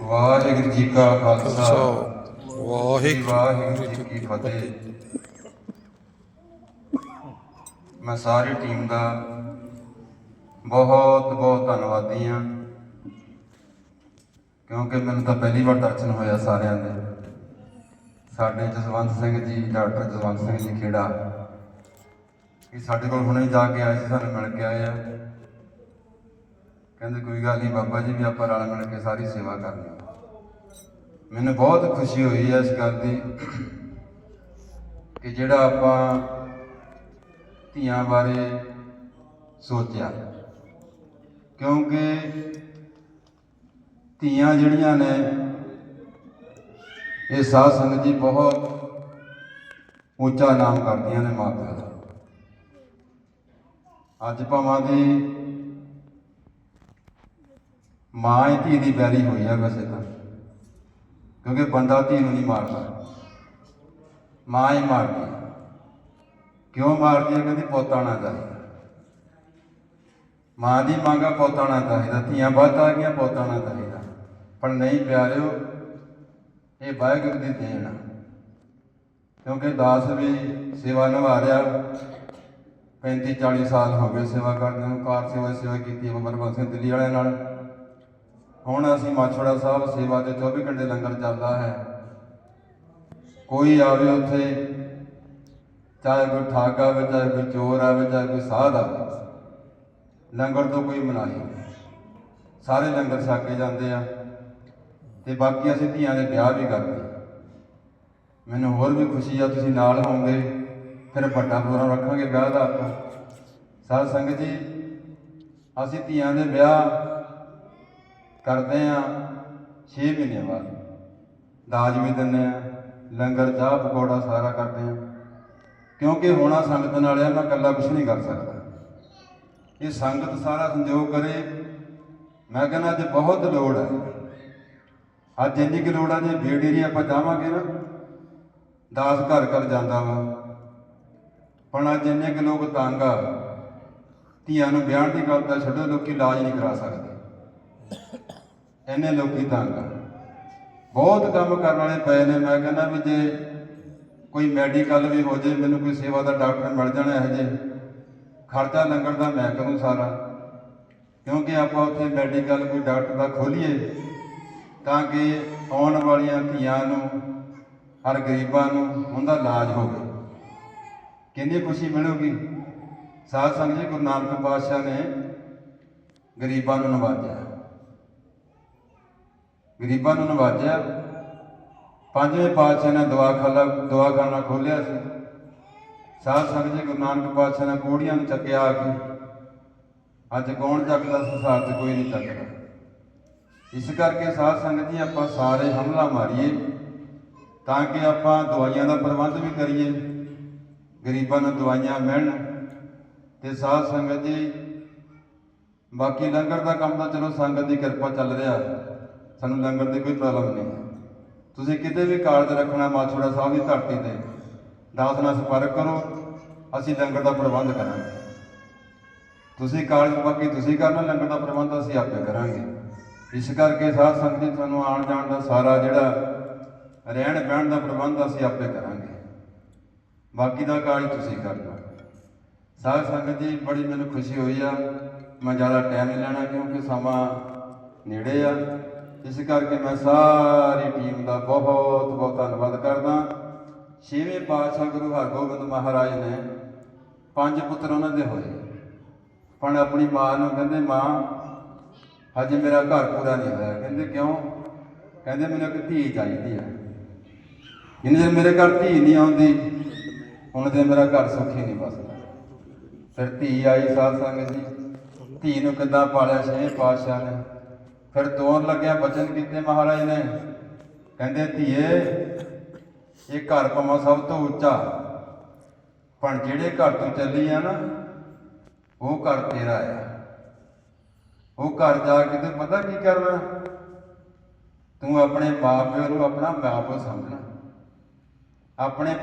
ਵਾਹਿਗੁਰੂ ਜੀ ਕਾ ਖਾਲਸਾ। ਵਾਹਿਗੁਰੂ ਜੀ ਕੀ ਫਤਿਹ। ਮੈਂ ਸਾਰੀ ਟੀਮ ਦਾ ਬਹੁਤ ਬਹੁਤ ਧੰਨਵਾਦੀ ਹਾਂ। ਕਿਉਂਕਿ ਮੈਨੂੰ ਤਾਂ ਪਹਿਲੀ ਵਾਰ ਦਰਸ਼ਨ ਹੋਇਆ ਸਾਰਿਆਂ ਦੇ। ਸਾਡੇ ਜਸਵੰਤ ਸਿੰਘ ਜੀ ਡਾਕਟਰ ਜਸਵੰਤ ਸਿੰਘ ਜੀ ਖੇੜਾ। ਇਹ ਸਾਡੇ ਕੋਲ ਹੁਣੇ ਜਾ ਕੇ ਆਏ ਸੀ ਸਾਨੂੰ ਮਿਲ ਕੇ ਆਏ ਆ। ਕਹਿੰਦੇ ਕੋਈ ਗੱਲ ਨਹੀਂ ਬਾਬਾ ਜੀ ਵੀ ਆਪਾਂ ਰਲ ਮਿਲ ਕੇ ਸਾਰੀ ਸੇਵਾ ਕਰਨੀ ਮੈਨੂੰ ਬਹੁਤ ਖੁਸ਼ੀ ਹੋਈ ਹੈ ਇਸ ਗੱਲ ਦੀ ਕਿ ਜਿਹੜਾ ਆਪਾਂ ਧੀਆਂ ਬਾਰੇ ਸੋਚਿਆ। ਕਿਉਂਕਿ ਧੀਆਂ ਜਿਹੜੀਆਂ ਨੇ, ਇਹ ਸਾਧ ਸੰਗਤ ਜੀ ਬਹੁਤ ਉੱਚਾ ਨਾਮ ਕਰਦੀਆਂ ਨੇ ਮਾਪਿਆਂ ਦਾ। ਅੱਜ ਭਾਵਾਂ ਦੀ ਮਾਂ ਹੀ ਧੀ ਦੀ ਬੈਰੀ ਹੋਈ ਆ ਵੈਸੇ ਤਾਂ। ਕਿਉਂਕਿ ਬੰਦਾ ਧੀ ਨੂੰ ਨਹੀਂ ਮਾਰਦਾ। ਮਾਂ ਹੀ ਮਾਰਦੀ ਕਿਉਂ ਮਾਰਦੀ ਹੈ ਕਹਿੰਦੀ ਪੋਤਾ ਨਾ ਚਾਹੀਦਾ ਮਾਂ ਦੀ ਮੰਗਾ ਪੋਤਾ ਨਾ ਚਾਹੀਦਾ ਧੀਆਂ ਵੱਧ ਆ ਗਈਆਂ, ਪੋਤਾ ਨਾ ਚਾਹੀਦਾ ਪਰ ਨਹੀਂ ਪਿਆਰਿਓ, ਇਹ ਵਾਹਿਗੁਰੂ ਦੀ ਦੇਣ ਆ। ਕਿਉਂਕਿ ਦਾਸ ਵੀ ਸੇਵਾ ਨਿਭਾ ਰਿਹਾ। 35 40 ਸਾਲ ਹੋ ਗਏ ਸੇਵਾ ਕਰਦੇ ਨੂੰ। ਕਾਰ ਸੇਵਾ ਸੇਵਾ ਕੀਤੀ ਬਾਬਾ ਬੰਦ ਸਿੰਘ ਦਿੱਲੀ ਵਾਲਿਆਂ ਨਾਲ। ਹੁਣ ਅਸੀਂ ਮਾਛੜਾ ਸਾਹਿਬ ਸੇਵਾ ਦੇ 24 ਘੰਟੇ ਲੰਗਰ ਚੱਲਦਾ ਹੈ। ਕੋਈ ਆਵੇ ਉੱਥੇ, ਚਾਹੇ ਕੋਈ ਠਾਕ ਆਵੇ, ਚਾਹੇ ਕੋਈ ਚੋਰ ਆਵੇ, ਚਾਹੇ ਕੋਈ ਸਾਧ ਆਵੇ, ਲੰਗਰ ਤੋਂ ਕੋਈ ਮਨਾਹੀ ਸਾਰੇ ਲੰਗਰ ਛਕ ਕੇ ਜਾਂਦੇ ਆ ਤੇ ਬਾਕੀ ਅਸੀਂ ਧੀਆਂ ਦੇ ਵਿਆਹ ਵੀ ਕਰਦੇ ਮੈਨੂੰ ਹੋਰ ਵੀ ਖੁਸ਼ੀ ਆ, ਤੁਸੀਂ ਨਾਲ ਹੋਵੋਗੇ, ਫਿਰ ਵੱਡਾ ਪ੍ਰੋਗਰਾਮ ਰੱਖਾਂਗੇ ਵਿਆਹ ਦਾ ਆਪਾਂ। ਸਾਧ ਸੰਗਤ ਜੀ, ਅਸੀਂ ਧੀਆਂ ਦੇ ਵਿਆਹ ਕਰਦੇ ਆ 6 ਮਹੀਨੇ ਬਾਅਦ। ਦਾਜ ਵੀ ਦਿੰਦੇ ਆ ਲੰਗਰ, ਚਾਹ, ਪਕੌੜਾ ਸਾਰਾ ਕਰਦੇ ਆ ਕਿਉਂਕਿ ਹੋਣਾ ਸੰਗਤ ਨਾਲ ਆ, ਮੈਂ ਇਕੱਲਾ ਕੁਝ ਨਹੀਂ ਕਰ ਸਕਦਾ। ਇਹ ਸੰਗਤ ਸਾਰਾ ਸੰਯੋਗ ਕਰੇ। ਮੈਂ ਕਹਿੰਦਾ ਅੱਜ ਬਹੁਤ ਲੋੜ ਹੈ। ਅੱਜ ਇੰਨੀ ਕਿ ਲੋੜ ਆ, ਜੇ ਬੇੜੀ ਬੇੜੇਰੀ ਆਪਾਂ ਜਾਵਾਂਗੇ ਨਾ, ਦਾਸ ਘਰ ਘਰ ਜਾਂਦਾ ਵਾ। ਪਰ ਅੱਜ ਇੰਨੇ ਕਿ ਲੋਕ ਤੰਗ ਆ। ਧੀਆਂ ਨੂੰ ਵਿਆਹ ਦੀ ਗੱਲ ਤਾਂ ਛੱਡੋ, ਲੋਕੀ ਇਲਾਜ ਨਹੀਂ ਕਰਾ ਸਕਦੇ। ਇੰਨੇ ਲੋਕੀ ਤੰਗ ਆ। ਬਹੁਤ ਕੰਮ ਕਰਨ ਵਾਲੇ ਪਏ ਨੇ, ਮੈਂ ਕਹਿੰਦਾ ਵੀ ਜੇ ਕੋਈ ਮੈਡੀਕਲ ਵੀ ਹੋ ਜੇ, ਮੈਨੂੰ ਕੋਈ ਸੇਵਾ ਦਾ ਡਾਕਟਰ ਮਿਲ ਜਾਣਾ ਇਹੋ ਜੇ ਖਰਚਾ ਲੰਗਰ ਦਾ ਮੈਂ ਕਰੂੰ ਸਾਰਾ। ਕਿਉਂਕਿ ਆਪਾਂ ਉੱਥੇ ਮੈਡੀਕਲ ਕੋਈ ਡਾਕਟਰ ਦਾ ਖੋਲੀਏ, ਤਾਂ ਕਿ ਆਉਣ ਵਾਲੀਆਂ ਧੀਆਂ ਨੂੰ, ਹਰ ਗਰੀਬਾਂ ਨੂੰ ਉਹਦਾ ਇਲਾਜ ਹੋਵੇ। ਕਿੰਨੀ ਖੁਸ਼ੀ ਮਿਲੂਗੀ। ਸਾਧ ਸੰਗਤ ਜੀ ਗੁਰੂ ਨਾਨਕ ਪਾਤਸ਼ਾਹ ਨੇ ਗਰੀਬਾਂ ਨੂੰ ਨਵਾਜਿਆ। ਗਰੀਬਾਂ ਨੂੰ ਨਵਾਜਿਆ। ਪੰਜਵੇਂ ਪਾਤਸ਼ਾਹ ਨੇ ਦਵਾਖਾਨਾ ਦਵਾਖਾਨਾ ਖੋਲਿਆ ਸੀ। ਸਾਧ ਸੰਗਤ ਜੀ ਗੁਰੂ ਨਾਨਕ ਪਾਤਸ਼ਾਹ ਨੇ ਕੋੜੀਆਂ ਨੂੰ ਚੱਕਿਆ ਆ ਕੇ। ਅੱਜ ਕੌਣ ਚੱਕਦਾ ਸੰਸਾਰ 'ਚ ਕੋਈ ਨਹੀਂ ਚੱਕਦਾ। ਇਸ ਕਰਕੇ ਸਾਧ ਸੰਗਤ ਜੀ ਆਪਾਂ ਸਾਰੇ ਹਮਲਾ ਮਾਰੀਏ। ਤਾਂ ਕਿ ਆਪਾਂ ਦਵਾਈਆਂ ਦਾ ਪ੍ਰਬੰਧ ਵੀ ਕਰੀਏ। ਗਰੀਬਾਂ ਨੂੰ ਦਵਾਈਆਂ ਮਿਲਣ। ਤੇ ਸਾਧ ਸੰਗਤ ਜੀ ਬਾਕੀ ਲੰਗਰ ਦਾ ਕੰਮ ਤਾਂ ਚਲੋ ਸੰਗਤ ਦੀ ਕਿਰਪਾ ਚੱਲ ਰਿਹਾ। ਸਾਨੂੰ ਲੰਗਰ ਦੀ ਕੋਈ ਪ੍ਰੋਬਲਮ ਨਹੀਂ। ਤੁਸੀਂ ਕਿਤੇ ਵੀ ਕਾਰਜ ਰੱਖਣਾ, ਮਾਛੋੜਾ ਸਾਹਿਬ ਦੀ ਧਰਤੀ ਤੇ, ਦਾਸ ਨਾਲ ਸੰਪਰਕ ਕਰੋ, ਅਸੀਂ ਲੰਗਰ ਦਾ ਪ੍ਰਬੰਧ ਕਰਾਂਗੇ। ਤੁਸੀਂ ਕਾਰਜ ਬਾਕੀ ਤੁਸੀਂ ਕਰਨਾ, ਲੰਗਰ ਦਾ ਪ੍ਰਬੰਧ ਅਸੀਂ ਆਪੇ ਕਰਾਂਗੇ। ਇਸ ਕਰਕੇ ਸਾਧ ਸੰਗਤ ਜੀ ਤੁਹਾਨੂੰ ਆਉਣ ਜਾਣ ਦਾ ਸਾਰਾ ਜਿਹੜਾ ਰਹਿਣ ਬਹਿਣ ਦਾ ਪ੍ਰਬੰਧ ਅਸੀਂ ਆਪੇ ਕਰਾਂਗੇ। ਬਾਕੀ ਦਾ ਕਾਰਜ ਤੁਸੀਂ ਕਰਨਾ ਸਾਧ ਸੰਗਤ ਜੀ, ਬੜੀ ਮੈਨੂੰ ਖੁਸ਼ੀ ਹੋਈ ਆ। ਮੈਂ ਜ਼ਿਆਦਾ ਟਾਈਮ ਨਹੀਂ ਲੈਣਾ ਕਿਉਂਕਿ ਸਮਾਂ ਨੇੜੇ ਆ। ਇਸ ਕਰਕੇ ਮੈਂ ਸਾਰੀ ਟੀਮ ਦਾ ਬਹੁਤ ਬਹੁਤ ਧੰਨਵਾਦ ਕਰਦਾ। ਛੇਵੇਂ ਪਾਤਸ਼ਾਹ ਗੁਰੂ ਹਰਗੋਬਿੰਦ ਮਹਾਰਾਜ ਨੇ ਪੰਜ ਪੁੱਤਰ ਉਹਨਾਂ ਦੇ ਹੋਏ। ਪਰ ਆਪਣੀ ਮਾਂ ਨੂੰ ਕਹਿੰਦੇ, ਮਾਂ, ਹਜੇ ਮੇਰਾ ਘਰ ਪੂਰਾ ਨਹੀਂ ਹੋਇਆ। ਕਹਿੰਦੇ, ਕਿਉਂ? ਕਹਿੰਦੇ, ਮੈਨੂੰ ਇੱਕ ਧੀ ਚਾਹੀਦੀ ਆ। ਜਿੰਨੇ ਦਿਨ ਮੇਰੇ ਘਰ ਧੀ ਨਹੀਂ ਆਉਂਦੀ, ਹੁਣ ਤੇ ਮੇਰਾ ਘਰ ਸੁਖੀ ਨਹੀਂ ਬਸਦਾ ਫਿਰ ਧੀ ਆਈ ਸਾਧ ਸੰਗਤ ਜੀ। ਧੀ ਨੂੰ ਕਿੱਦਾਂ ਪਾਲਿਆ? ਛੇਵੇਂ ਪਾਤਸ਼ਾਹ ਨੇ ਫਿਰ ਦੋਰ ਲੱਗਿਆ, ਬਚਨ ਕੀਤੇ ਮਹਾਰਾਜ ਨੇ। ਕਹਿੰਦੇ, ਧੀਏ, ਇਹ ਘਰ ਭਾਵੇਂ ਸਭ ਤੋਂ ਉੱਚਾ, ਪਰ ਜਿਹੜੇ ਘਰ ਤੂੰ ਚੱਲੀ ਆ ਨਾ, ਉਹ ਘਰ ਤੇਰਾ ਆ। ਉਹ ਘਰ ਜਾ ਕੇ ਤੇ ਪਤਾ ਕੀ ਕਰਨਾ? ਤੂੰ ਆਪਣੇ ਮਾਂ ਪਿਓ ਨੂੰ ਆਪਣਾ ਮਾਂ ਪਿਓ ਸਮਝਣਾ। ਆਪਣੇ